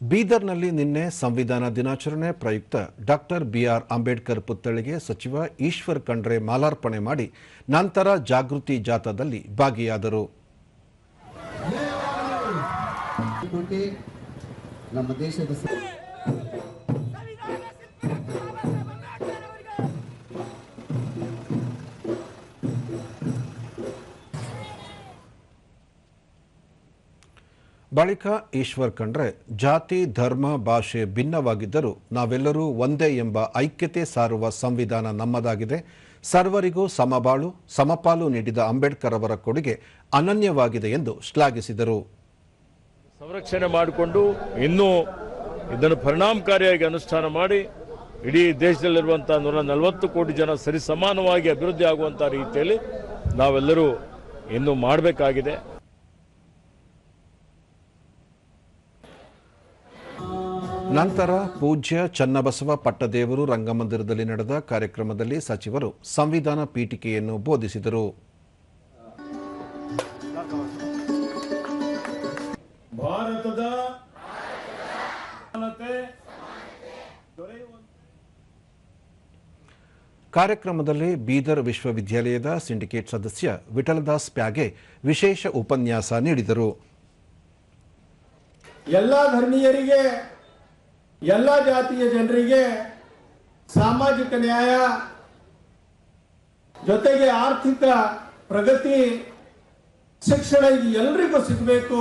ಬೀದರ್ನಲ್ಲಿ ನಿನ್ನೆ ಸಂವಿಧಾನ ದಿನಾಚರಣೆ ಪ್ರಯುಕ್ತ ಡಾಕ್ಟರ್ ಬಿಆರ್ ಅಂಬೇಡ್ಕರ್ ಪುತ್ಥಳಿಗೆ ಸಚಿವ ಈಶ್ವರ್ ಖಂಡ್ರೆ ಮಾಲಾರ್ಪಣೆ ಮಾಡಿ ನಂತರ ಜಾಗೃತಿ ಜಾಥಾದಲ್ಲಿ ಭಾಗಿಯಾದರು. ಬಳಿಕ ಈಶ್ವರ್ ಖಂಡ್ರೆ ಜಾತಿ, ಧರ್ಮ, ಭಾಷೆ ಭಿನ್ನವಾಗಿದ್ದರೂ ನಾವೆಲ್ಲರೂ ಒಂದೇ ಎಂಬ ಐಕ್ಯತೆ ಸಾರುವ ಸಂವಿಧಾನ ನಮ್ಮದಾಗಿದೆ. ಸರ್ವರಿಗೂ ಸಮಬಾಳು, ಸಮಪಾಲು ನೀಡಿದ ಅಂಬೇಡ್ಕರ್ ಅವರ ಕೊಡುಗೆ ಅನನ್ಯವಾಗಿದೆ ಎಂದು ಶ್ಲಾಘಿಸಿದರು. ಸಂರಕ್ಷಣೆ ಮಾಡಿಕೊಂಡು ಇನ್ನೂ ಇದನ್ನು ಪರಿಣಾಮಕಾರಿಯಾಗಿ ಅನುಷ್ಠಾನ ಮಾಡಿ ಇಡೀ ದೇಶದಲ್ಲಿರುವಂಥ ನೂರ ನಲವತ್ತು ಕೋಟಿ ಜನ ಸರಿಸಮಾನವಾಗಿ ಅಭಿವೃದ್ಧಿ ಆಗುವಂಥ ರೀತಿಯಲ್ಲಿ ನಾವೆಲ್ಲರೂ ಇನ್ನೂ ಮಾಡಬೇಕಾಗಿದೆ. ನಂತರ ಪೂಜ್ಯ ಚನ್ನಬಸವ ಪಟ್ಟದೇವರು ರಂಗಮಂದಿರದಲ್ಲಿ ನಡೆದ ಕಾರ್ಯಕ್ರಮದಲ್ಲಿ ಸಚಿವರು ಸಂವಿಧಾನ ಪೀಠಿಕೆಯನ್ನು ಬೋಧಿಸಿದರು. ಭಾರತದ ಕಾರ್ಯಕ್ರಮದಲ್ಲಿ ಬೀದರ್ ವಿಶ್ವವಿದ್ಯಾಲಯದ ಸಿಂಡಿಕೇಟ್ ಸದಸ್ಯ ವಿಠಲದಾಸ್ ಪ್ಯಾಗೆ ವಿಶೇಷ ಉಪನ್ಯಾಸ ನೀಡಿದರು. ಎಲ್ಲ ಧರ್ಮೀಯರಿಗೆ ಎಲ್ಲ ಜಾತಿಯ ಜನರಿಗೆ ಸಾಮಾಜಿಕ ನ್ಯಾಯ ಜೊತೆಗೆ ಆರ್ಥಿಕ ಪ್ರಗತಿ ಶಿಕ್ಷಣ ಇದು ಎಲ್ರಿಗೂ ಸಿಗಬೇಕು.